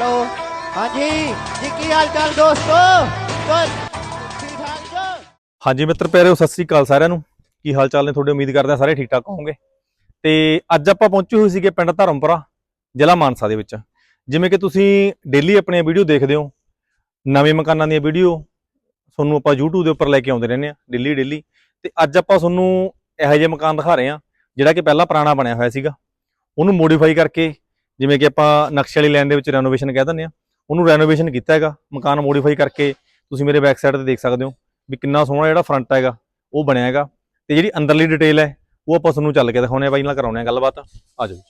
Hello, ਹਾਂਜੀ, ਜੀ ਕੀ ਹਾਲ ਚਾਲ ਦੋਸਤੋ? ਠੀਕ ਠਾਕ ਜੋ। ਹਾਂਜੀ ਮਿੱਤਰ ਪਿਆਰਿਓ, ਸਤਿ ਸ੍ਰੀ ਅਕਾਲ ਸਾਰਿਆਂ ਨੂੰ। ਕੀ ਹਾਲ ਚਾਲ ਨੇ ਤੁਹਾਡੇ? ਉਮੀਦ ਕਰਦੇ ਹਾਂ ਸਾਰੇ ਠੀਕ ਠਾਕ ਹੋਵੋਗੇ। ਤੇ ਅੱਜ ਆਪਾਂ ਪਹੁੰਚੇ ਹੋਏ ਸੀਗੇ ਪਿੰਡ ਧਰਮਪੁਰਾ, ਜ਼ਿਲ੍ਹਾ ਮਾਨਸਾ ਦੇ ਵਿੱਚ। ਜਿਵੇਂ ਕਿ ਤੁਸੀਂ ਡੇਲੀ ਆਪਣੀਆਂ ਵੀਡੀਓ ਦੇਖਦੇ ਹੋ, ਨਵੇਂ ਮਕਾਨਾਂ ਦੀਆਂ ਵੀਡੀਓ, ਤੁਹਾਨੂੰ ਆਪਾਂ YouTube ਦੇ ਉੱਪਰ ਲੈ ਕੇ ਆਉਂਦੇ ਰਹਿੰਦੇ ਆ ਡੇਲੀ ਡੇਲੀ ਤੇ ਅੱਜ ਆਪਾਂ ਤੁਹਾਨੂੰ ਇਹੋ ਜਿਹੇ ਮਕਾਨ ਦਿਖਾ ਰਹੇ ਆ ਜਿਹੜਾ ਕਿ ਪਹਿਲਾਂ ਪੁਰਾਣਾ ਬਣਿਆ ਹੋਇਆ ਸੀਗਾ। ਉਹਨੂੰ ਮੋਡੀਫਾਈ ਕਰਕੇ ਜਿਵੇਂ ਕਿ ਆਪਾਂ ਨਕਸ਼ੇ ਵਾਲੀ ਲਾਈਨ ਦੇ ਵਿੱਚ ਰੈਨੋਵੇਸ਼ਨ ਕਹਿ ਦਿੰਦੇ ਆ ਉਹਨੂੰ ਰੈਨੋਵੇਸ਼ਨ ਕੀਤਾ ਹੈਗਾ। ਮਕਾਨ ਮੋਡੀਫਾਈ ਕਰਕੇ ਤੁਸੀਂ ਮੇਰੇ ਬੈਕ ਸਾਈਡ ਤੇ ਦੇਖ ਸਕਦੇ ਹੋ ਵੀ ਕਿੰਨਾ ਸੋਹਣਾ ਜਿਹੜਾ ਫਰੰਟ ਹੈਗਾ ਉਹ ਬਣਿਆ ਹੈਗਾ। ਤੇ ਜਿਹੜੀ ਅੰਦਰਲੀ ਡਿਟੇਲ ਹੈ ਉਹ ਆਪਾਂ ਤੁਹਾਨੂੰ ਚੱਲ ਕੇ ਦਿਖਾਉਣੇ ਆ ਬਾਈ ਨਾਲ ਕਰਾਉਣੇ ਆ ਗੱਲਬਾਤ। ਆ ਜਾਓ ਜੀ।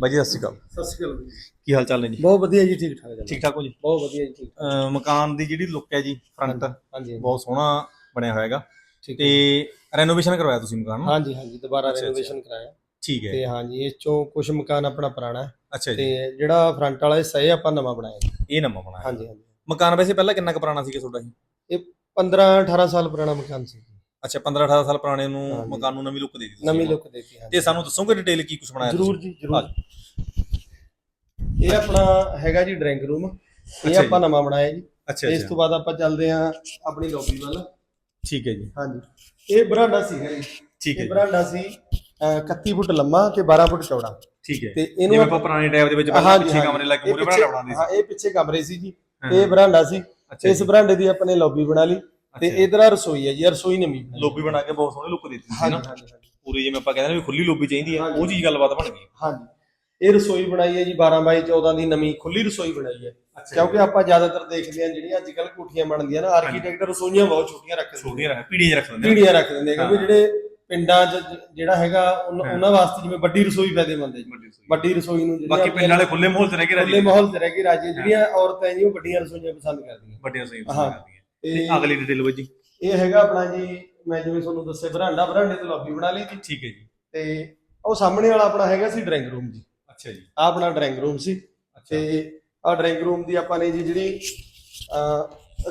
ਬਾਈ ਜੀ ਸਤਿ ਸ਼੍ਰੀ ਅਕਾਲ। ਸਤਿ ਸ਼੍ਰੀ ਅਕਾਲ ਜੀ। ਕੀ ਹਾਲ ਚਾਲ ਨੇ ਜੀ? ਬਹੁਤ ਵਧੀਆ ਜੀ ਠੀਕ ਠਾਕ ਜੀ ਠੀਕ ਠਾਕ ਹੋ ਜੀ? ਬਹੁਤ ਵਧੀਆ ਜੀ ਠੀਕ ਮਕਾਨ ਦੀ ਜਿਹੜੀ ਲੁੱਕ ਹੈ ਜੀ ਫਰੰਟ ਹਾਂਜੀ। ਬਹੁਤ ਸੋਹਣਾ ਬਣਿਆ ਹੋਇਆ ਹੈਗਾ ਠੀਕ ਤੇ ਰੈਨੋਵੇਸ਼ਨ ਕਰਵਾਇਆ ਤੁਸੀਂ ਮਕਾਨ ਨੂੰ? ਹਾਂਜੀ ਹਾਂਜੀ ਦੁਬਾਰਾ ਅੱਛਾ, ਰੈਨੋਵੇਸ਼ਨ ਕਰਾਇਆ। ਠੀਕ ਹੈ। ਤੇ ਹਾਂਜੀ ਇਸ ਚੋਂ ਕੁਝ ਮਕਾਨ ਆਪਣਾ ਪੁਰਾਣਾ ਹੈ। ਅੱਛਾ ਜੀ। ਤੇ ਜਿਹੜਾ ਫਰੰਟ ਵਾਲਾ ਹਿੱਸਾ ਇਹ ਆਪਾਂ ਨਵਾਂ ਬਣਾਇਆ ਜੀ। ਇਹ ਨਵਾਂ ਬਣਾਇਆ। ਹਾਂਜੀ ਹਾਂਜੀ। ਮਕਾਨ ਵੈਸੇ ਪਹਿਲਾਂ ਕਿੰਨਾ ਕੁ ਪੁਰਾਣਾ ਸੀਗਾ ਤੁਹਾਡਾ ਇਹ 15 18 ਸਾਲ ਪੁਰਾਣਾ ਮਕਾਨ ਸੀ। ਜੀ। ਅੱਛਾ 15 18 ਸਾਲ ਪੁਰਾਣੇ ਨੂੰ ਹਾਂਜੀ। ਮਕਾਨ ਨੂੰ ਨਵੀਂ ਲੁੱਕ ਦੇ ਦਿੱਤੀ ਨਵੀਂ। ਲੁੱਕ ਦੇਤੀ ਹਾਂਜੀ। ਤੇ ਸਾਨੂੰ ਦੱਸੋਗੇ ਡਿਟੇਲ ਕੀ ਕੁਝ ਬਣਾਇਆ ਜਰੂਰ? ਜੀ ਜਰੂਰ। ਇਹ ਆਪਣਾ ਹੈਗਾ ਜੀ ਡਰਾਇੰਗ ਰੂਮ ਇਹ ਜੀ। ਆਪਾਂ ਨਵਾਂ ਬਣਾਇਆ ਜੀ। ਅੱਛਾ ਇਸ ਅੱਛਾ ਤੋਂ ਬਾਅਦ ਆਪਾਂ ਚੱਲਦੇ ਹਾਂ ਆਪਣੀ ਲੌਬੀ ਵੱਲ। ਠੀਕ ਹੈ ਜੀ। ਹਾਂਜੀ। ਇਹ ਬਰਾਂਡਾ ਸੀਗਾ ਜੀ। ਠੀਕ ਹੈ ਇਹ ਜੀ। ਬਰਾਂਡਾ ਸੀ ਅਹ, 31 ਫੁੱਟ ਲੰਮਾ ਤੇ 12 ਫੁੱਟ ਚੌੜਾ। ਠੀਕ ਹੈ। ਤੇ ਜਿਵੇਂ ਇਹਨੂੰ ਆਪਾਂ ਪੁਰਾਣੇ ਟਾਈਪ ਦੇ ਵਿੱਚ ਪਿੱਛੇ। ਕਮਰੇ ਲੱਗ ਬਣਾ ਬਣਾਉਂਦੇ ਹਾਂ ਸੀ। ਇਹ ਪਿੱਛੇ ਕਮਰੇ ਸੀ ਜੀ। ਹਾਂ, ਇਹ ਬਰਾਂਡਾ ਸੀ। ਇਸ। ਬਰਾਂਡੇ ਦੀ ਆਪਾਂ ਨੇ ਲੌਬੀ ਬਣਾ ਲਈ। ਤੇ। ਇਧਰ ਰਸੋਈ ਹੈ ਜੀ। ਰਸੋਈ ਨਵੀਂ। ਲੋਬੀ ਬਣਾ ਕੇ ਬਹੁਤ ਸੋਹਣੀ ਲੁੱਕ ਦਿੱਤੀ ਸੀ ਨਾ। ਪੂਰੀ ਜਿਵੇਂ ਆਪਾਂ ਕਹਿੰਦੇ ਨੇ ਵੀ ਖੁੱਲੀ ਲੋਬੀ ਚਾਹੀਦੀ ਹੈ। ਉਹ ਚੀਜ਼ ਗੱਲਬਾਤ ਬਣ ਗਈ। ਹਾਂਜੀ। ਇਹ ਰਸੋਈ ਬਣਾਈ ਹੈ ਜੀ 12 ਬਾਈ 14 ਦੀ ਨਵੀਂ ਖੁੱਲੀ ਰਸੋਈ ਬਣਾਈ ਹੈ। ਕਿਉਂਕਿ ਆਪਾਂ ਜ਼ਿਆਦਾਤਰ ਦੇਖਦੇ ਹਾਂ ਜਿਹੜੀਆਂ ਅੱਜ ਕੱਲ ਕੋਠੀਆਂ ਬਣਦੀਆਂ ਨਾ ਆਰਕੀਟੈਕਟ ਰਸੋਈਆਂ ਬਹੁਤ ਛੋਟੀਆਂ ਰੱਖਦੇ ਨੇ ਛੋਟੀਆਂ ਰੱਖ ਪੀੜੀਆਂ ਰੱਖ ਦਿੰਦੇ ਨੇ। ਪੀੜੀਆਂ ਰੱਖ ਦਿੰਦੇ ਕਿਉਂਕਿ। ਜਿਹੜੇ ਪਿੰਡਾਂ 'ਚ ਜਿਹੜਾ ਹੈਗਾ। ਉਹਨਾਂ ਵਾਸਤੇ ਜਿਵੇਂ ਵੱਡੀ ਰਸੋਈ ਫਾਇਦੇਮੰਦ ਹੈ ਵੱਡੀ ਰਸੋਈ। ਨੂੰ ਜਿਹੜੀਆਂ ਬਾਕੀ ਪਿੰਡ ਵਾਲੇ ਖੁੱਲੇ ਮਾਹੌਲ 'ਚ ਰਹਿ ਕੇ ਖੁੱਲੇ ਰਾਜੀ ਮਾਹੌਲ 'ਚ ਰਹਿ ਕੇ ਰਾਜੀ ਜਿਹੜੀਆਂ ਔਰਤਾਂ ਜੀ ਉਹ ਵੱਡੀਆਂ ਰਸੋਈਆਂ ਪਸੰਦ ਕਰਦੀਆਂ। ਵੱਡੀਆਂ ਰਸੋਈਆਂ। ਪਸੰਦ ਕਰਦੀਆਂ। ਤੇ ਅਗਲੀ ਡਿਟੇਲ ਵਿੱਚ ਜੀ। ਇਹ ਹੈਗਾ ਆਪਣਾ ਜੀ ਮੈਂ ਜਿਵੇਂ ਤੁਹਾਨੂੰ ਦੱਸਿਆ ਬਰਾਂਡਾ ਬਰਾਂਡੇ ਤੋਂ ਲੌਬੀ ਬਣਾ ਲਈ ਜੀ। ਠੀਕ ਹੈ ਜੀ। ਤੇ ਉਹ ਸਾਹਮਣੇ ਵਾਲਾ ਆਪਣਾ ਹੈਗਾ ਸੀ ਡਰਾਇੰਗ ਰੂਮ ਜੀ। ਅੱਛਾ ਜੀ। ਆ ਆਪਣਾ ਡਰਾਇੰਗ ਰੂਮ ਸੀ ਤੇ ਆ ਡਰਾਇੰਗ ਰੂਮ ਦੀ ਆਪਾਂ ਨੇ ਜੀ ਜਿਹੜੀ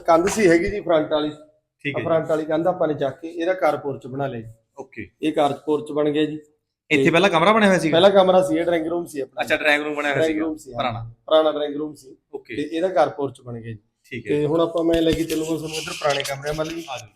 ਕੰਧ ਸੀ ਹੈਗੀ ਜੀ ਫਰੰਟ ਵਾਲੀ। ਠੀਕ ਹੈ ਫਰੰਟ ਵਾਲੀ ਕੰਧ ਆਪਾਂ ਨੇ ਚੱਕ ਕੇ ਇਹਦਾ ਕਾਰਪੋਰਚ ਬਣਾ ਲਿਆ ਜੀ। ਓਕੇ ਇਹ ਕਾਰਪੋਰਚ ਬਣ ਗਿਆ ਜੀ। ਇੱਥੇ ਪਹਿਲਾਂ ਕਮਰਾ ਬਣਿਆ ਹੋਇਆ ਸੀ ਪਹਿਲਾ ਕਮਰਾ ਸੀ ਇਹ ਡਰਾਇੰਗ ਰੂਮ ਸੀ ਆਪਣਾ। ਅੱਛਾ ਡਰਾਇੰਗ ਰੂਮ ਬਣਿਆ ਹੋਇਆ ਡਰਾਇੰਗ ਸੀ ਰੂਮ ਸੀ ਹਾਂ। ਪੁਰਾਣਾ। ਪੁਰਾਣਾ ਡਰਾਇੰਗ ਰੂਮ ਸੀ। ਤੇ ਓਕੇ ਇਹਦਾ ਕਾਰਪੋਰਚ ਬਣ ਗਿਆ ਜੀ। ਠੀਕ ਹੈ। ਤੇ ਹੁਣ ਆਪਾਂ ਮੈਂ ਲੈ ਕੇ ਚੱਲੂਗਾ ਤੁਹਾਨੂੰ ਇੱਧਰ ਪੁਰਾਣੇ ਕਮਰਿਆਂ ਵੱਲ ਜੀ। ਆ ਜਾਓ।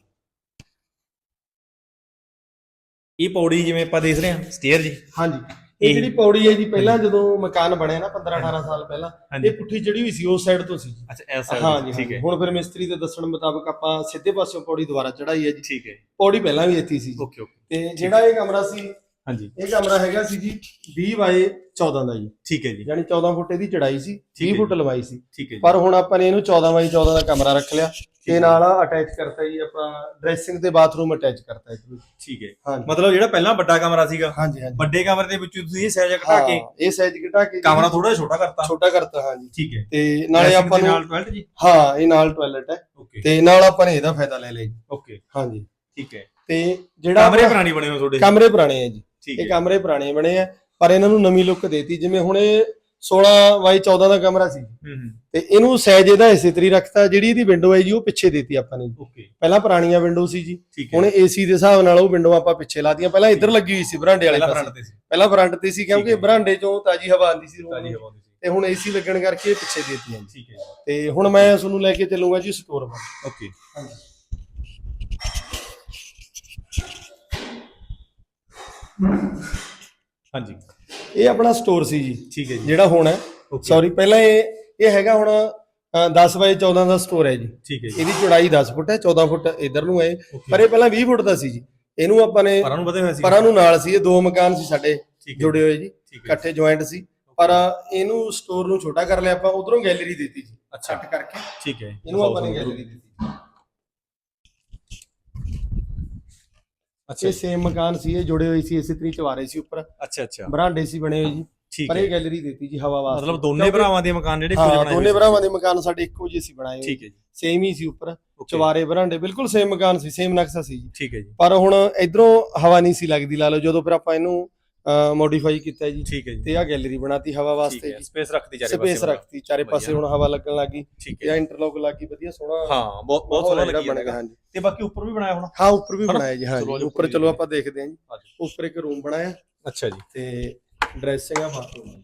ਇਹ ਪੌੜੀ ਜਿਵੇਂ ਆਪਾਂ ਦੇਖ ਰਹੇ ਹਾਂ ਸਟੇਅਰ ਜੀ। ਹਾਂਜੀ। ਇਹ- ਜਿਹੜੀ ਪੌੜੀ ਹੈ ਜੀ ਪਹਿਲਾਂ ਜਦੋਂ ਮਕਾਨ ਬਣਿਆ ਨਾ 15 18 ਸਾਲ ਪਹਿਲਾਂ ਇਹ ਪੁੱਠੀ ਚੜੀ ਹੋਈ ਸੀ ਉਸ ਸਾਈਡ ਤੋਂ ਸੀ ਅੱਛਾ ਐਸ ਹਾਂ ਸਾਈਡ ਜੀ ਠੀਕ ਹੈ। ਹੁਣ ਫਿਰ ਮਿਸਤਰੀ ਦੇ ਦੱਸਣ ਮੁਤਾਬਕ ਆਪਾਂ ਸਿੱਧੇ ਪਾਸਿਓਂ ਪੌੜੀ ਦੁਬਾਰਾ ਚੜਾਈ ਹੈ ਜੀ। ਠੀਕ ਹੈ। ਪੌੜੀ ਪਹਿਲਾਂ ਵੀ ਇੱਥੇ ਸੀ। Okay okay. ਤੇ ਜਿਹੜਾ ਇਹ ਕਮਰਾ ਸੀ ਹਾਂਜੀ। ਇਹ ਕਮਰਾ ਹੈਗਾ ਸੀ ਜੀ 20 ਬਾਏ 14 ਦਾ ਜੀ। ਠੀਕ ਹੈ ਜੀ। ਯਾਨੀ 14 ਫੁੱਟ ਇਹਦੀ ਚੜਾਈ ਸੀ ਠੀਕ 20 ਹੈ ਫੁੱਟ ਲੰਬਾਈ ਸੀ। ਠੀਕ ਹੈ ਜੀ। ਪਰ ਹੁਣ ਆਪਾਂ ਨੇ ਇਹਨੂੰ 14 ਬਾਈ 14 ਦਾ ਕਮਰਾ ਰੱਖ ਲਿਆ। ਹੈ। ਤੇ ਨਾਲ ਅਟੈਚ ਕਰਤਾ ਜੀ ਆਪਾਂ ਡਰੈਸਿੰਗ ਤੇ ਬਾਥਰੂਮ ਅਟੈਚ ਕਰਤਾ ਵਿੱਚ ਠੀਕ ਹੈ। ਹਾਂਜੀ। ਮਤਲਬ ਜਿਹੜਾ ਪਹਿਲਾਂ ਵੱਡਾ ਕਮਰਾ ਸੀਗਾ ਹਾਂਜੀ ਹਾਂਜੀ। ਵੱਡੇ ਕਮਰੇ ਦੇ ਵਿੱਚ ਤੁਸੀਂ ਇਹ ਸਾਈਜ਼ ਘਟਾ ਕੇ ਹਾਂ, ਇਹ ਸਾਈਜ਼ ਘਟਾ ਕੇ ਕਮਰਾ ਥੋੜਾ ਛੋਟਾ ਕਰਤਾ। ਛੋਟਾ ਕਰਤਾ ਹਾਂਜੀ। ਠੀਕ ਹੈ। ਤੇ ਨਾਲੇ ਆਪਾਂ ਨੂੰ ਨਾਲ ਟਾਇਲਟ ਜੀ? ਹਾਂ ਇਹ ਨਾਲ ਟਾਇਲਟ ਹੈ। ਤੇ ਨਾਲ ਆਪਾਂ ਨੇ ਇਹਦਾ ਫਾਇਦਾ ਲੈ ਲਿਆ ਜੀ। ਓਕੇ ਹਾਂਜੀ। ਠੀਕ ਹੈ। ਤੇ ਜਿਹੜਾ ਕਮਰੇ ਪੁਰਾਣੀ ਬਣੇ ਹੋਏ ਤੁਹਾਡੇ। ਕਮਰੇ ਪੁਰਾਣੇ ਆ ਜੀ। ਇਹ ਕਮਰੇ ਪੁਰਾਣੇ ਬਣੇ ਆ ਪਰ ਇਹਨਾਂ ਨੂੰ ਨਵੀਂ ਲੁੱਕ ਦੇਤੀ ਜਿਵੇਂ ਹੁਣ ਇਹ 16 ਬਾਈ 14 ਦਾ ਕਮਰਾ ਸੀ। ਤੇ ਇਹਨੂੰ ਸਾਈਜ਼ ਇਹਦਾ ਇਸੇ ਤਰੀ ਰੱਖਤਾ ਜਿਹੜੀ ਇਹਦੀ ਵਿੰਡੋ ਹੈ ਜੀ ਉਹ ਪਿੱਛੇ ਦੇਤੀ ਆਪਾਂ ਨੇ ਓਕੇ ਪਹਿਲਾਂ ਪੁਰਾਣੀਆਂ ਵਿੰਡੋ ਸੀ ਜੀ ਹੁਣ ਏਸੀ ਦੇ ਹਿਸਾਬ ਨਾਲ ਉਹ ਵਿੰਡੋ ਆਪਾਂ ਪਿੱਛੇ ਲਾਤੀਆਂ। ਪਹਿਲਾਂ ਇੱਧਰ ਲੱਗੀ ਹੋਈ ਸੀ ਬਰਾਂਡੇ ਵਾਲੇ ਪਹਿਲਾਂ ਪਾਸੇ। ਫਰੰਟ ਤੇ ਸੀ। ਪਹਿਲਾਂ ਫਰੰਟ ਤੇ ਸੀ ਕਿਉਂਕਿ। ਬਰਾਂਡੇ ਚੋਂ ਤਾਜੀ ਹਵਾ ਆਉਂਦੀ ਸੀ ਤਾਜੀ। ਹਵਾ ਆਉਂਦੀ ਸੀ। ਤੇ ਹੁਣ ਏਸੀ ਲੱਗਣ ਕਰਕੇ ਪਿੱਛੇ ਦੇਤੀਆਂ ਜੀ। ਠੀਕ ਹੈ ਤੇ ਹੁਣ ਮੈਂ ਤੁਹਾਨੂੰ ਲੈ ਕੇ ਚੱਲੂੰਗਾ ਜੀ ਸਟੋਰ ਵੱਲ। ਓਕੇ ਹਾਂਜੀ। ਹਾਂਜੀ। ਇਹ ਆਪਣਾ ਸਟੋਰ ਸੀ ਜੀ। ਠੀਕ ਹੈ ਜੀ। ਜਿਹੜਾ ਹੁਣ ਹੈ। ਸੌਰੀ ਪਹਿਲਾਂ ਇਹ ਇਹ ਹੈਗਾ ਹੁਣ ਅ, 10 ਬਾਈ 14 ਦਾ ਸਟੋਰ ਹੈ ਜੀ। ਠੀਕ ਹੈ ਜੀ। ਇਹਦੀ ਚੌੜਾਈ 10 ਫੁੱਟ ਹੈ 14 ਫੁੱਟ ਇਧਰ ਨੂੰ ਹੈ ਪਰ ਇਹ ਪਹਿਲਾਂ 20 ਫੁੱਟ ਦਾ ਸੀ ਜੀ। ਇਹਨੂੰ ਆਪਾਂ ਨੇ ਪਰਾਂ ਨੂੰ ਵਧੇ ਹੋਇਆ ਸੀ। ਪਰਾਂ ਨੂੰ ਨਾਲ ਸੀ। ਇਹ ਦੋ ਮਕਾਨ ਸੀ ਸਾਡੇ ਠੀਕ ਹੈ। ਜੁੜੇ ਹੋਏ ਜੀ। ਠੀਕ ਹੈ ਇਕੱਠੇ ਜੁਆਇੰਟ ਸੀ। ਪਰ ਇਹਨੂੰ ਸਟੋਰ ਨੂੰ ਛੋਟਾ ਕਰ ਲਿਆ ਆਪਾਂ ਉਧਰੋਂ ਗੈਲਰੀ ਦਿੱਤੀ ਜੀ। ਅੱਛਾ। ਕੱਟ ਕਰਕੇ। ਠੀਕ ਹੈ। ਇਹਨੂੰ ਆਪਾਂ ਨੇ ਗੈਲਰੀ ਦਿੱਤੀ। ਅੱਛਾ ਇਹ ਸੇਮ ਮਕਾਨ ਸੀ ਇਹ ਜੁੜੇ ਹੋਏ ਸੀ ਇਸੇ ਤਰੀ ਚਵਾਰੇ ਸੀ ਉੱਪਰ। ਅੱਛਾ ਅੱਛਾ। ਬਰਾਂਡੇ ਸੀ ਬਣੇ ਹੋਏ ਜੀ। ਠੀਕ ਪਰ ਇਹ ਗੈਲਰੀ ਦਿੱਤੀ ਜੀ ਹਵਾ ਵਾਸਤੇ। ਮਤਲਬ ਦੋਨੇ ਭਰਾਵਾਂ ਦੇ ਮਕਾਨ ਜਿਹੜੇ ਇੱਕੋ ਜਿਹੇ ਬਣਾਏ ਦੋਨੇ। ਭਰਾਵਾਂ ਦੇ ਮਕਾਨ ਸਾਡੇ ਇੱਕੋ ਜਿਹੇ ਸੀ ਬਣਾਏ ਹੋਏ। ਠੀਕ ਹੈ ਜੀ। ਸੇਮ ਹੀ ਸੀ ਉੱਪਰ। ਚਵਾਰੇ ਬਰਾਂਡੇ ਬਿਲਕੁਲ ਸੇਮ ਮਕਾਨ ਸੀ ਸੇਮ ਨਕਸ਼ਾ ਸੀ ਜੀ। ਠੀਕ ਹੈ ਜੀ। ਪਰ ਹੁਣ ਇਧਰੋਂ ਹਵਾ ਨਹੀਂ ਸੀ ਲੱਗਦੀ ਲਾ ਲਓ ਜਦੋਂ ਫਿਰ ਆਪਾਂ ਇਹਨੂੰ ਮੋਡੀਫਾਈ ਕੀਤਾ ਜੀ। ਠੀਕ ਹੈ ਜੀ। ਤੇ ਆ ਗੈਲਰੀ ਬਣਾਤੀ ਹਵਾ ਵਾਸਤੇ ਜੀ। ਸਪੇਸ ਰੱਖਤੀ ਚਾਰੇ ਸਪੇਸ ਪਾਸੇ ਰੱਖਤੀ ਚਾਰੇ ਪਾਸੇ। ਹੁਣ ਹਵਾ ਲੱਗਣ ਲੱਗੀ ਠੀਕ ਹੈ ਇੰਟਰਲੌਕ ਲੱਗੀ ਵਧੀਆ ਸੋਹਣਾ ਹਾਂ ਬਹੁਤ ਬਹੁਤ ਸੋਹਣਾ ਲੱਗਿਆ ਬਣੇਗਾ ਹਾਂਜੀ। ਤੇ ਬਾਕੀ ਉੱਪਰ ਵੀ ਬਣਾਇਆ ਹੋਣਾ? ਹਾਂ ਉੱਪਰ ਵੀ? ਬਣਾਇਆ ਜੀ ਹਾਂ ਉੱਪਰ ਚਲੋ ਆਪਾਂ ਦੇਖਦੇ ਹਾਂ ਜੀ। ਉੱਪਰ ਇੱਕ ਰੂਮ ਬਣਾਇਆ। ਅੱਛਾ ਜੀ। ਤੇ ਡਰੈਸਿੰਗ ਆ ਬਾਥਰੂਮ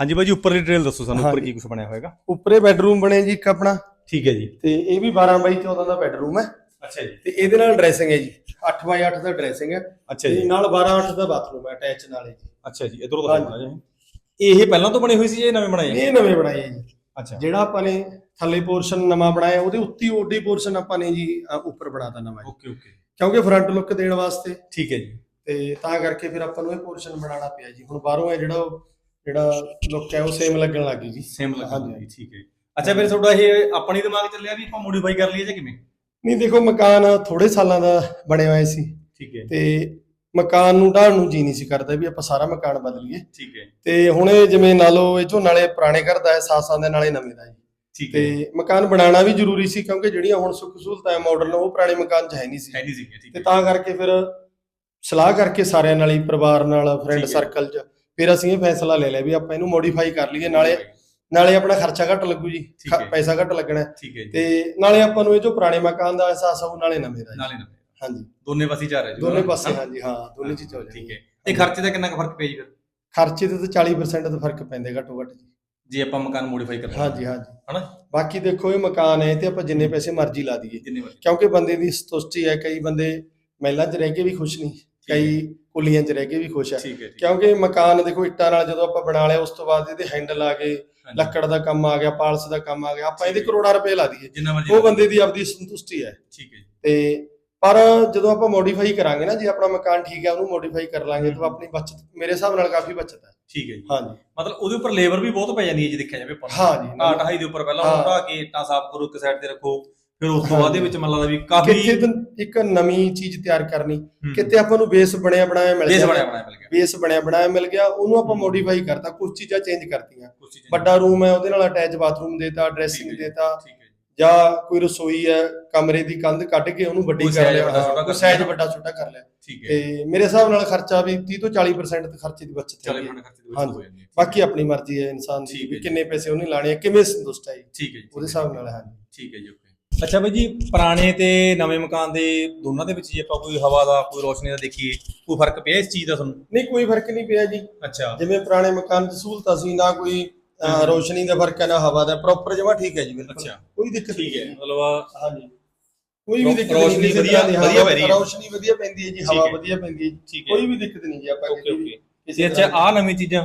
ਹਾਂਜੀ ਬਾਈ ਜੀ ਉੱਪਰ ਦੀ ਡਿਟੇਲ ਦੱਸੋ ਸਾਨੂੰ ਉੱਪਰ। ਕੀ ਕੁਝ ਬਣਿਆ ਹੋਏਗਾ? ਉੱਪਰੇ ਬੈੱਡਰੂਮ ਬਣੇ ਜੀ ਇੱਕ ਆਪਣਾ। ਠੀਕ ਹੈ ਜੀ। ਤੇ ਇਹ ਵੀ 12 ਬਾਈ 14 ਦਾ ਬੈੱਡਰੂਮ ਹੈ। ਅੱਛਾ ਜੀ। ਤੇ ਇਹਦੇ ਨਾਲ ਡਰੈਸਿੰਗ ਹੈ ਜੀ। 8 ਬਾਈ 8 ਦਾ ਡਰੈਸਿੰਗ ਹੈ। ਅੱਛਾ ਜੀ। ਨਾਲ 12 8 ਦਾ ਬਾਥਰੂਮ ਹੈ ਅਟੈਚ ਨਾਲੇ ਜੀ। ਅੱਛਾ ਜੀ ਇਧਰੋਂ। ਦੱਸੋ ਜੀ। ਇਹ ਪਹਿਲਾਂ ਤੋਂ ਬਣੇ ਹੋਏ ਸੀ ਇਹ ਨਵੇਂ ਬਣਾਏ? ਇਹ ਨਵੇਂ ਬਣਾਏ ਹੈ ਜੀ। ਅੱਛਾ। ਜਿਹੜਾ ਆਪਾਂ ਨੇ ਥੱਲੇ ਪੋਰਸ਼ਨ ਨਵਾਂ ਬਣਾਇਆ ਉਹਦੇ ਉੱਤੇ ਹੀ ਓਡੀ ਪੋਰਸ਼ਨ ਆਪਾਂ ਨੇ ਜੀ ਉੱਪਰ ਬਣਾਤਾ ਨਵਾਂ। ਓਕੇ ਓਕੇ ਕਿਉਂਕਿ ਫਰੰਟ ਲੁੱਕ ਦੇਣ ਵਾਸਤੇ। ਠੀਕ ਹੈ ਜੀ। ਤੇ ਤਾਂ ਕਰਕੇ ਫਿਰ ਆਪਾਂ ਨੂੰ ਇਹ ਪੋਰਸ਼ਨ ਬਣਾਉਣਾ ਪਿਆ ਜੀ। ਹੁਣ ਬਾਹਰੋਂ ਹੈ ਜਿਹੜਾ ਜਿਹੜਾ ਲੁੱਕ ਹੈ ਉਹ ਸੇਮ ਲੱਗਣ ਲੱਗ ਗਈ ਜੀ। ਸੇਮ ਲੱਗਾ ਹਾਂਜੀ। ਠੀਕ ਹੈ। ਅੱਛਾ ਫਿਰ ਤੁਹਾਡਾ ਇਹ ਆਪਣੀ ਦਿਮਾਗ ਚੱਲਿਆ ਵੀ ਆਪਾਂ ਮੋਡੀਫਾਈ ਕਰ ਲਈਏ ਜਾਂ ਕਿਵੇਂ? ਨਹੀਂ ਦੇਖੋ ਮਕਾਨ ਥੋੜੇ ਸਾਲਾਂ ਦਾ ਬਣਿਆ ਹੋਇਆ ਸੀ। ਠੀਕ ਹੈ। ਤੇ ਮਕਾਨ ਨੂੰ ਢਾਹਣ ਨੂੰ ਜੀ ਨਹੀਂ ਸੀ ਕਰਦਾ ਵੀ ਆਪਾਂ ਸਾਰਾ ਮਕਾਨ ਬਦਲੀਏ। ਠੀਕ ਹੈ। ਤੇ ਹੁਣ ਇਹ ਜਿਵੇਂ ਲਾ ਲਓ ਇਹ ਝੋਨੇ ਨਾਲੇ ਪੁਰਾਣੇ ਘਰ ਦਾ ਹੈ ਸਾਸਾਂ ਦੇ ਨਾਲੇ ਨਵੇਂ ਦਾ ਜੀ ਠੀਕ ਹੈ। ਤੇ ਮਕਾਨ ਬਣਾਉਣਾ ਵੀ ਜ਼ਰੂਰੀ ਸੀ ਕਿਉਂਕਿ ਜਿਹੜੀਆਂ ਹੁਣ ਸੁੱਖ ਸਹੂਲਤਾਂ ਮਾਡਰਨ ਉਹ ਪੁਰਾਣੇ ਮਕਾਨ 'ਚ ਹੈ ਨਹੀਂ ਸੀ। ਹੈ ਨਹੀਂ ਸੀਗੇ ਠੀਕ ਤੇ ਹੈ। ਤਾਂ ਕਰਕੇ ਫਿਰ ਸਲਾਹ ਕਰਕੇ ਸਾਰਿਆਂ ਨਾਲ ਹੀ ਪਰਿਵਾਰ ਨਾਲ ਫਰੈਂਡ ਠੀਕ ਹੈ। ਸਰਕਲ 'ਚ ਫਿਰ ਅਸੀਂ ਇਹ ਫੈਸਲਾ ਲੈ ਲਿਆ ਵੀ ਆਪਾਂ ਇਹਨੂੰ ਮੋਡੀਫਾਈ ਕਰ ਲਈਏ ਨਾਲੇ ਨਾਲੇ ਆਪਣਾ ਖਰਚਾ ਘੱਟ ਲੱਗੂ ਜੀ। ਪੈਸਾ ਘੱਟ ਲੱਗਣਾ। ਤੇ ਨਾਲੇ ਆਪਾਂ ਨੂੰ ਇਹ ਜੋ ਪੁਰਾਣੇ ਮਕਾਨ ਦਾ ਅਹਿਸਾਸ ਆਊ ਨਾਲੇ ਨਵੇਂ ਦਾ। ਨਾਲੇ ਨਵੇਂ ਹਾਂਜੀ। ਦੋਨੇ ਪਾਸੇ ਜਾ ਰਹੇ ਜੀ। ਦੋਨੇ? ਪਾਸੇ ਹਾਂਜੀ ਹਾਂ ਦੋਨੇ ਚੀਜ਼ਾਂ ਹੋ ਠੀਕ ਹੈ। ਤੇ ਖਰਚੇ ਦਾ ਕਿੰਨਾ ਕੁ ਫ਼ਰਕ ਜੀ ਫਿਰ? ਖਰਚੇ ਤੇ ਤਾਂ 40% ਦਾ ਫ਼ਰਕ ਪੈਂਦਾ ਘੱਟੋ ਘੱਟ ਜੀ। ਜੇ ਆਪਾਂ ਮਕਾਨ ਮੋਡੀਫਾਈ ਕਰਾਂਗੇ ਹਾਂਜੀ ਹਾਂਜੀ। ਹਨਾ? ਬਾਕੀ ਦੇਖੋ ਇਹ ਮਕਾਨ ਹੈ ਤੇ ਆਪਾਂ ਜਿੰਨੇ ਪੈਸੇ ਮਰਜ਼ੀ ਲਾ ਦਈਏ। ਕਿਉਂਕਿ ਬੰਦੇ ਦੀ ਸੰਤੁਸ਼ਟੀ ਹੈ ਕਈ ਬੰਦੇ ਮਹਿਲਾਂ 'ਚ ਰਹਿ ਕੇ ਵੀ ਖੁਸ਼ ਨਹੀਂ। ਕਈ ਕੁਲੀਆਂ 'ਚ ਰਹਿ ਕੇ ਵੀ ਖੁਸ਼ ਹੈ ਠੀਕ ਹੈ ਠੀਕ ਹੈ। ਕਿਉਂਕਿ ਮਕਾਨ ਦੇਖੋ ਇੱਟਾਂ ਨਾਲ ਜਦੋਂ ਆਪਾਂ ਬਣਾ ਲਿਆ ਉਸ ਤੋਂ ਬਾਅਦ ਇਹਦੇ ਹੈਂਡਲ ਆ ਗਏ। ਲੱਕੜ ਦਾ ਕੰਮ ਆ ਗਿਆ ਪਾਲਸ ਦਾ ਕੰਮ ਆ ਗਿਆ। ਆਪਾਂ ਇਹਦੇ ਕਰੋੜਾਂ ਰੁਪਏ ਲਾ ਦਈਏ। ਜਿੰਨਾ ਮਰਜ਼ੀ ਉਹ ਬੰਦੇ ਦੀ ਆਪਦੀ ਸੰਤੁਸ਼ਟੀ ਹੈ। ਠੀਕ ਹੈ ਜੀ। ਤੇ ਪਰ ਜਦੋਂ ਆਪਾਂ ਮੋਡੀਫਾਈ ਕਰਾਂਗੇ ਨਾ ਜੇ ਆਪਣਾ ਮਕਾਨ ਠੀਕ ਹੈ ਉਹਨੂੰ ਮੋਡੀਫਾਈ ਕਰ ਲਾਂਗੇ ਤਾਂ ਆਪਣੀ ਬਚਤ ਮੇਰੇ ਹਿਸਾਬ ਨਾਲ ਕਾਫੀ ਬਚਤ ਹੈ। ਠੀਕ ਹੈ ਜੀ। ਹਾਂਜੀ। ਮਤਲਬ ਉਹਦੇ ਉੱਪਰ ਲੇਬਰ ਵੀ ਬਹੁਤ ਪੈ ਜਾਂਦੀ ਹੈ ਜੀ ਦੇਖਿਆ ਜਾਵੇ ਨੂੰ। ਹਾਂ ਜੀ ਢਾਈ ਦੇ ਉੱਪਰ ਪਹਿਲਾਂ ਹਾਂ। ਕੇ ਇੱਟਾਂ ਸਾਫ਼ ਕਰੋ ਇੱਕ ਸਾਈਡ ਤੇ ਰੱਖੋ। ਫਿਰ ਉਸ ਤੋਂ ਬਾਅਦ ਦੇ ਵਿੱਚ ਮੈਨੂੰ ਲੱਗਦਾ ਵੀ ਕਾਫੀ ਤਾਂ ਇੱਕ ਨਵੀਂ ਚੀਜ਼ ਤਿਆਰ ਕਰਨੀ। ਕਿਤੇ ਆਪਾਂ ਨੂੰ ਬੇਸ ਬਣਿਆ ਬਣਾਇਆ ਮਿਲ ਬੇਸ ਗਿਆ ਬਣਿਆ ਬਣਾਇਆ ਮਿਲ ਗਿਆ ਬੇਸ ਬਣਿਆ ਬਣਾਇਆ ਮਿਲ ਗਿਆ ਉਹਨੂੰ ਆਪਾਂ। ਮੋਡੀਫਾਈ ਕਰਤਾ ਕੁਝ ਚੀਜ਼ਾਂ ਚੇਂਜ ਕਰਤੀਆਂ ਕੁਛ ਚੀਜ਼ਾਂ ਵੱਡਾ ਰੂਮ ਹੈ ਉਹਦੇ ਨਾਲ ਅਟੈਚ ਬਾਥਰੂਮ ਦੇਤਾ ਠੀਕ ਡਰੈਸਿੰਗ ਹੈ ਜੀ। ਦੇਤਾ ਠੀਕ ਹੈ ਜੀ ਜਾਂ ਕੋਈ ਰਸੋਈ ਹੈ ਕਮਰੇ ਦੀ ਕੰਧ ਕੱਢ ਕੇ ਉਹਨੂੰ ਵੱਡੀ ਕੋਈ ਕਰ size ਲਿਆ ਵੱਡਾ ਛੋਟਾ ਹਾਂ, ਕਰ ਕੋਈ ਸਾਈਜ਼ ਲਿਆ। ਵੱਡਾ ਛੋਟਾ ਕਰ ਲਿਆ ਠੀਕ ਹੈ ਤੇ ਮੇਰੇ ਹਿਸਾਬ ਨਾਲ ਖਰਚਾ ਵੀ 30 ਤੋਂ 40% ਤੇ ਖਰਚੇ ਦੀ ਬਚਤ ਚਲੇ ਹੈ ਫੰਡ ਖਰਚੇ ਦੇ ਵਿੱਚ ਹਾਂਜੀ। ਹੋ ਜਾਂਦੀ ਹੈ ਬਾਕੀ ਆਪਣੀ ਮਰਜ਼ੀ ਹੈ ਇਨਸਾਨ ਦੀ ਠੀਕ ਹੈ ਵੀ ਜੀ। ਕਿੰਨੇ ਪੈਸੇ ਉਹਨੇ ਲਾਣੇ ਆ ਕਿਵੇਂ ਸੰਤੁਸ਼ਟ ਹੈ ਜੀ ਠੀਕ ਹੈ ਜੀ ਉਹਦੇ ਹਿਸਾਬ ਨਾਲ ਹਾਂਜੀ ਠੀਕ ਹੈ ਜੀ ਓਕੇ ਅੱਛਾ ਬਾਈ ਜੀ ਪੁਰਾਣੇ ਤੇ ਨਵੇਂ ਮਕਾਨ ਦੇ ਦੋਨਾਂ ਦੇ ਵਿੱਚ ਜੇ ਆਪਾਂ ਕੋਈ ਹਵਾ ਦਾ ਕੋਈ ਰੋਸ਼ਨੀ ਦਾ ਦੇਖੀਏ ਕੋਈ ਫ਼ਰਕ ਪਿਆ ਇਸ ਚੀਜ਼ ਦਾ ਤੁਹਾਨੂੰ? ਨਹੀਂ ਕੋਈ ਫ਼ਰਕ ਨਹੀਂ ਪਿਆ ਜੀ। ਅੱਛਾ। ਜਿਵੇਂ ਪੁਰਾਣੇ ਮਕਾਨ 'ਚ ਸਹੂਲਤਾਂ ਸੀ ਨਾ ਕੋਈ ਅਹ। ਰੋਸ਼ਨੀ ਦਾ ਫ਼ਰਕ ਹੈ ਨਾ ਹਵਾ ਦਾ। ਪ੍ਰੋਪਰ ਜਮਾ ਠੀਕ ਹੈ ਜੀ ਬਿਲਕੁਲ। ਅੱਛਾ। ਕੋਈ ਦਿੱਕਤ ਠੀਕ ਹੈ। ਨਹੀਂ। ਮਤਲਬ ਹਾਂਜੀ। ਕੋਈ ਵੀ ਰੋ- ਦਿੱਕਤ ਰੋਸ਼ਨੀ ਨਹੀਂ ਕਿਸੇ ਵਧੀਆ- ਤਰ੍ਹਾਂ ਦੀ, ਵਧੀਆ ਪੈ ਰਹੀ ਹੈ। ਰੋਸ਼ਨੀ ਵਧੀਆ ਪੈਂਦੀ ਹੈ ਜੀ ਠੀਕ ਹਵਾ ਹੈ। ਵਧੀਆ ਪੈਂਦੀ ਹੈ ਜੀ। ਠੀਕ ਹੈ। ਕੋਈ ਵੀ ਦਿੱਕਤ ਨਹੀਂ ਜੀ ਆਪਾਂ ਓਕੇ ਓਕੇ। ਕਿਸੇ ਅੱਛਾ ਤਰ੍ਹਾਂ ਆ ਨਵੀਂ ਚੀਜ਼ਾਂ।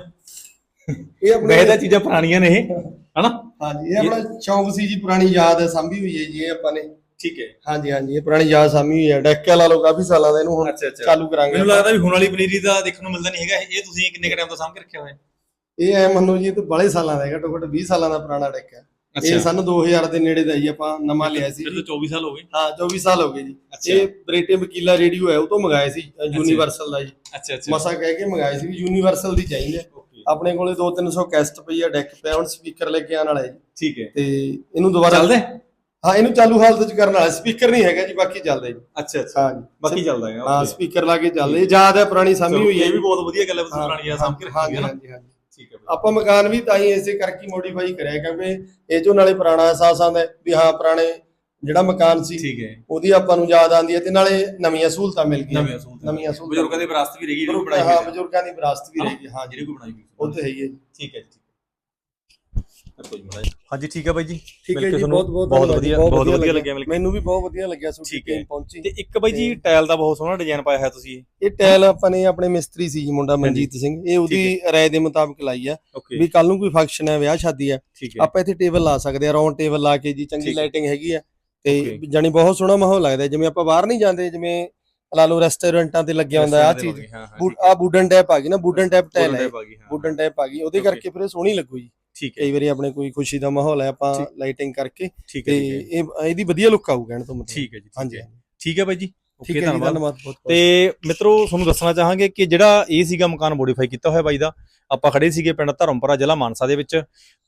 ਦੀ। ਇਹ ਆਪਣੇ ਵੈਸੇ ਤਾਂ ਚੀਜ਼ਾਂ ਪੁਰਾਣੀਆਂ ਨੇ ਇਹ ਹਨਾ? ਹਾਂਜੀ ਇਹ ਆਪਣਾ ਸ਼ੌਂਕ ਸੀ ਜੀ ਪੁਰਾਣੀ ਯਾਦ ਹੈ ਸਾਂਭੀ ਹੋਈ ਹੈ ਜੀ ਇਹ ਆਪਾਂ ਨੇ। ਠੀਕ ਹੈ। ਹਾਂਜੀ ਹਾਂਜੀ ਇਹ ਪੁਰਾਣੀ ਯਾਦ ਸਾਂਭੀ ਹੋਈ ਹੈ। ਡੈਕੇ ਲਾ ਲਓ ਕਾਫੀ ਸਾਲਾਂ ਦਾ ਇਹਨੂੰ ਹੁਣ ਅੱਛਾ ਅੱਛਾ। ਚਾਲੂ ਕਰਾਂਗੇ ਮੈਨੂੰ। ਲੱਗਦਾ ਵੀ ਹੁਣ ਵਾਲੀ ਪਨੀਰੀ ਦਾ ਦੇਖਣ ਨੂੰ ਮਿਲਦਾ ਨਹੀਂ ਹੈਗਾ। ਇਹ ਤੁਸੀਂ ਕਿੰਨੇ ਟਾਈਮ ਤੋਂ ਸਾਂਭ ਕੇ ਰੱਖਿਆ ਹੋਇਆ? ਇਹ ਐ ਮੰਨੋ ਜੀ ਇਹ ਤਾਂ ਬੜੇ ਸਾਲਾਂ ਦਾ ਹੈ ਘੱਟੋ ਘੱਟ 20 ਸਾਲਾਂ ਦਾ ਪੁਰਾਣਾ ਡੈਕ ਹੈ। ਇਹ ਸਾਨੂੰ 2000 ਦੇ ਨੇੜੇ ਦਾ ਜੀ ਆਪਾਂ ਨਵਾਂ ਲਿਆ ਸੀ ਫਿਰ ਜੀ। ਤਾਂ 24 ਸਾਲ ਹੋ ਗਏ। ਹਾਂ 24 ਸਾਲ ਹੋ ਗਏ ਜੀ। ਇਹ ਬ੍ਰਿਟੇ ਵਕੀਲਾ ਰੇਡੀਓ ਹੈ ਉਹ ਤੋਂ ਮੰਗਾਏ ਸੀ ਯੂਨੀਵਰਸਲ ਦਾ ਜੀ। ਅੱਛਾ ਅੱਛਾ। ਮਸਾ ਕਹਿ ਕੇ ਮੰਗਾਏ ਸੀ ਵੀ ਯੂਨੀਵਰਸਲ ਦੀ ਚਾਹੀਦੀ ਹੈ। ਆਪਣੇ ਕੋਲੇ 2-300 ਕੈਸਟ ਪਈ ਆ ਡੈਕ ਪਿਆ ਹੁਣ ਸਪੀਕਰ ਲੈ ਕੇ ਆਉਣ ਵਾਲਾ ਹੈ ਜੀ। ਠੀਕ ਹੈ। ਤੇ ਇਹਨੂੰ ਦੁਬਾਰਾ ਚੱਲਦਾ? ਹਾਂ ਇਹਨੂੰ ਚਾਲੂ ਹਾਲਤ ਚ ਕਰਨ ਵਾਲਾ ਸਪੀਕਰ ਨਹੀਂ ਹੈਗਾ ਜੀ ਬਾਕੀ ਚੱਲਦਾ ਜੀ। ਅੱਛਾ ਅੱਛਾ। ਹਾਂ ਜੀ। ਬਾਕੀ ਚੱਲਦਾ ਹੈ ਹਾਂ ਸਪੀਕਰ ਲਾ ਕੇ ਚੱਲਦਾ ਇਹ ਯਾਦ ਹੈ ਪੁਰਾਣੀ ਸਾਮੀ ਹੋਈ ਹੈ ਇਹ ਵੀ ਜੀ। ਬਹੁਤ ਵਧੀਆ ਗੱਲ ਹੈ ਤੁਸੀਂ ਪੁਰਾਣੀ ਆ ਸਾਂਭ ਕੇ ਰੱਖੀ ਹੈ ਨਾ। ਹਾਂਜੀ ਹਾਂਜੀ। ਠੀਕ ਹੈ ਆਪਾਂ ਮਕਾਨ ਵੀ ਤਾਂ ਹੀ ਇਸੇ ਕਰਕੇ ਮੋਡੀਫਾਈ ਕਰਿਆ ਕਿਉਂਕਿ ਇਹ ਜੋ ਨਾਲੇ ਪੁਰਾਣਾ ਅਹਿਸਾਸ ਆਉਂਦਾ ਵੀ ਹਾਂ ਪੁਰਾਣੇ ਜਿਹੜਾ ਮਕਾਨ ਸੀ ਠੀਕ ਹੈ। ਉਹਦੀ ਆਪਾਂ ਨੂੰ ਯਾਦ ਆਉਂਦੀ ਹੈ ਤੇ ਨਾਲੇ ਨਵੀਆਂ ਸਹੂਲਤਾਂ ਮਿਲ ਗਈਆਂ। ਨਵੀਆਂ ਸਹੂਲਤਾਂ। ਨਵੀਆਂ ਸਹੂਲਤਾਂ। ਬਜ਼ੁਰਗਾਂ ਦੀ ਵਿਰਾਸਤ ਵੀ ਰਹੀ ਜਿਹੜੀ ਬਜ਼ੁਰਗ- ਬਣਾਈ ਹਾਂ ਹੋਈ ਹੈ ਬਜ਼ੁਰਗਾਂ ਦੀ ਵਿਰਾਸਤ ਵੀ ਹਾਂ। ਰਹੇਗੀ ਹਾਂ ਜਿਹੜੀ ਕੋਈ ਬਣਾਈ ਹੋਈ ਉਹ ਤਾਂ ਹੈ ਹੀ ਠੀਕ ਹੈ ਜੀ ਹਾਂਜੀ ਠੀਕ ਹੈ ਬਾਈ ਜੀ। ਠੀਕ ਹੈ ਕੇ ਜੀ ਬਹੁਤ ਵਧੀਆ ਬਹੁਤ ਵਧੀਆ ਲੱਗਿਆ। ਮਿਲ ਕੇ ਮੈਨੂੰ ਵੀ ਬਹੁਤ ਵਧੀਆ ਲੱਗਿਆ ਤੁਹਾਡੀ ਠੀਕ ਹੈ। ਟੀਮ ਪਹੁੰਚੀ। ਤੇ ਇੱਕ ਬਾਈ ਜੀ ਟਾਇਲ ਦਾ ਬਹੁਤ ਸੋਹਣਾ ਡਿਜ਼ਾਈਨ ਪਾਇਆ ਹੈ ਤੁਸੀਂ। ਇਹ ਟਾਇਲ ਆਪਾਂ ਨੇ ਆਪਣੇ ਮਿਸਤਰੀ ਸੀ ਜੀ ਮੁੰਡਾ ਮਨਜੀਤ ਸਿੰਘ। ਇਹ ਉਹਦੀ ਰਾਏ ਦੇ ਮੁਤਾਬਕ ਲਾਈ ਆ। ਵੀ ਕੱਲ ਨੂੰ ਕੋਈ ਫੰਕਸ਼ਨ ਹੈ ਵਿਆਹ ਸ਼ਾਦੀ ਹੈ। ਹੈ। ਆਪਾਂ ਇੱਥੇ ਟੇਬਲ ਲਾ ਸਕਦੇ ਆ ਰੌਂਡ ਟੇਬਲ ਲਾ ਕੇ ਜੀ ਚੰਗੀ। ਲਾਈਟਿੰਗ ਹੈਗੀ ਆ। ਤੇ Okay. ਜਾਨੀ ਬਹੁਤ ਸੋਹਣਾ ਮਾਹੌਲ ਲੱਗਦਾ ਹੈ, ਜਿਵੇਂ ਆਪਾਂ ਬਾਹਰ ਨਹੀਂ ਜਾਂਦੇ ਜਿਵੇਂ ਲਾ ਲਓ ਰੈਸਟੋਰੈਂਟਾਂ ਤੇ ਲੱਗਿਆ ਹੁੰਦਾ ਆ ਚੀਜ਼ ਹਾਂ ਹਾਂ ਆ ਵੁਡਨ ਟੈਪ ਆ ਗਈ ਨਾ ਵੁਡਨ ਟੈਪ ਟਾਇਲ ਹੈ। ਵੁਡਨ ਟੈਪ ਆ ਗਈ ਉਹਦੇ Okay. ਕਰਕੇ ਫਿਰ ਇਹ ਸੋਹਣੀ ਲੱਗੂ ਜੀ। ਠੀਕ ਹੈ ਕਈ ਵਾਰੀ ਆਪਣੇ ਕੋਈ ਖੁਸ਼ੀ ਦਾ ਮਾਹੌਲ ਹੈ ਆਪਾਂ ਠੀਕ। ਲਾਈਟਿੰਗ ਕਰਕੇ ਠੀਕ ਹੈ ਤੇ ਠੀਕ ਹੈ। ਇਹ ਇਹਦੀ ਵਧੀਆ ਲੁੱਕ ਆਊ ਕਹਿਣ ਤੋਂ ਮਤਲਬ। ਠੀਕ ਹੈ ਜੀ ਹਾਂਜੀ ਠੀਕ ਹੈ ਬਾਈ ਜੀ। ਓਕੇ ਠੀਕ ਹੈ ਜੀ ਧੰਨਵਾਦ। ਧੰਨਵਾਦ ਬਹੁਤ ਬਹੁਤ। ਤੇ ਮਿੱਤਰੋ ਤੁਹਾਨੂੰ ਦੱਸਣਾ ਚਾਹਾਂਗੇ ਕਿ ਜਿਹੜਾ ਇਹ ਸੀਗਾ ਮਕਾਨ ਮੋਡੀਫਾਈ ਕੀਤਾ ਹੋਇਆ ਬਾਈ ਦਾ ਆਪਾਂ ਖੜੇ ਸੀਗੇ ਪਿੰਡ ਧਰਮਪੁਰਾ ਜ਼ਿਲ੍ਹਾ ਮਾਨਸਾ ਦੇ ਵਿੱਚ।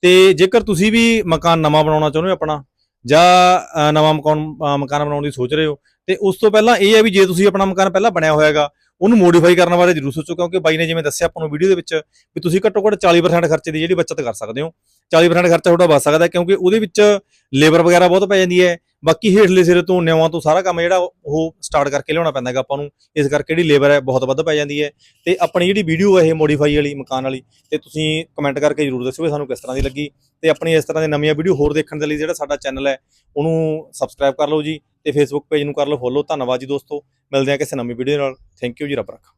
ਤੇ ਜੇਕਰ ਤੁਸੀਂ ਵੀ ਮਕਾਨ ਨਵਾਂ ਬਣਾਉਣਾ ਚਾਹੁੰਦੇ ਹੋ ਆਪਣਾ ਜਾਂ ਨਵਾਂ ਮਕਾਨ ਮਕਾਨ ਬਣਾਉਣ ਦੀ ਸੋਚ ਰਹੇ ਹੋ। ਤੇ ਉਸ ਤੋਂ ਪਹਿਲਾਂ ਇਹ ਹੈ ਵੀ ਜੇ ਤੁਸੀਂ ਆਪਣਾ ਮਕਾਨ ਪਹਿਲਾਂ ਬਣਿਆ ਹੋਇਆ ਹੈਗਾ, ਉਹਨੂੰ ਮੋਡੀਫਾਈ ਕਰਨ ਬਾਰੇ ਜ਼ਰੂਰ ਸੋਚੋ, ਕਿਉਂਕਿ ਬਾਈ ਨੇ ਜਿਵੇਂ ਦੱਸਿਆ ਆਪਾਂ ਨੂੰ ਵੀਡੀਓ ਦੇ ਵਿੱਚ ਵੀ ਤੁਸੀਂ ਘੱਟੋ ਘੱਟ 40% ਖਰਚੇ ਦੀ ਜਿਹੜੀ ਬਚਤ ਕਰ ਸਕਦੇ ਹੋ। 40% ਖਰਚਾ ਤੁਹਾਡਾ ਬਚ ਸਕਦਾ, ਕਿਉਂਕਿ ਉਹਦੇ ਵਿੱਚ ਲੇਬਰ ਵਗੈਰਾ ਬਹੁਤ ਪੈ ਜਾਂਦੀ ਹੈ। ਬਾਕੀ ਹੇਠਲੇ ਸਿਰੇ ਤੋਂ ਨਿਵਾਂ ਤੋਂ ਸਾਰਾ ਕੰਮ ਜਿਹੜਾ ਉਹ ਸਟਾਰਟ ਕਰਕੇ ਲਿਆਉਣਾ ਪੈਂਦਾ ਹੈਗਾ ਆਪਾਂ ਨੂੰ। ਇਸ ਕਰਕੇ ਜਿਹੜੀ ਲੇਬਰ ਹੈ ਬਹੁਤ ਵੱਧ ਪੈ ਜਾਂਦੀ ਹੈ। ਤੇ ਆਪਣੀ ਜਿਹੜੀ ਵੀਡੀਓ ਹੈ ਇਹ ਮੋਡੀਫਾਈ ਵਾਲੀ, ਮਕਾਨ ਵਾਲੀ, ਤੇ ਤੁਸੀਂ ਕਮੈਂਟ ਕਰਕੇ ਜਰੂਰ ਦੱਸਿਓ ਵੀ ਸਾਨੂੰ ਕਿਸ ਤਰ੍ਹਾਂ ਦੀ ਲੱਗੀ। ਤੇ ਆਪਣੀ ਇਸ ਤਰ੍ਹਾਂ ਦੀਆਂ ਨਵੀਆਂ ਵੀਡੀਓ ਹੋਰ ਦੇਖਣ ਦੇ ਲਈ ਜਿਹੜਾ ਸਾਡਾ ਚੈਨਲ ਹੈ, ਉਹਨੂੰ ਸਬਸਕ੍ਰਾਈਬ ਕਰ ਲਓ ਜੀ ਤੇ ਫੇਸਬੁੱਕ ਪੇਜ ਨੂੰ ਕਰ ਲਓ ਫੋਲੋ ਧੰਨਵਾਦ ਜੀ ਦੋਸਤੋ। ਮਿਲਦੇ ਹਾਂ ਕਿਸੇ ਨਵੀਂ ਵੀਡੀਓ ਨਾਲ। ਥੈਂਕ ਯੂ ਜੀ, ਰੱਬ ਰੱਖਾ।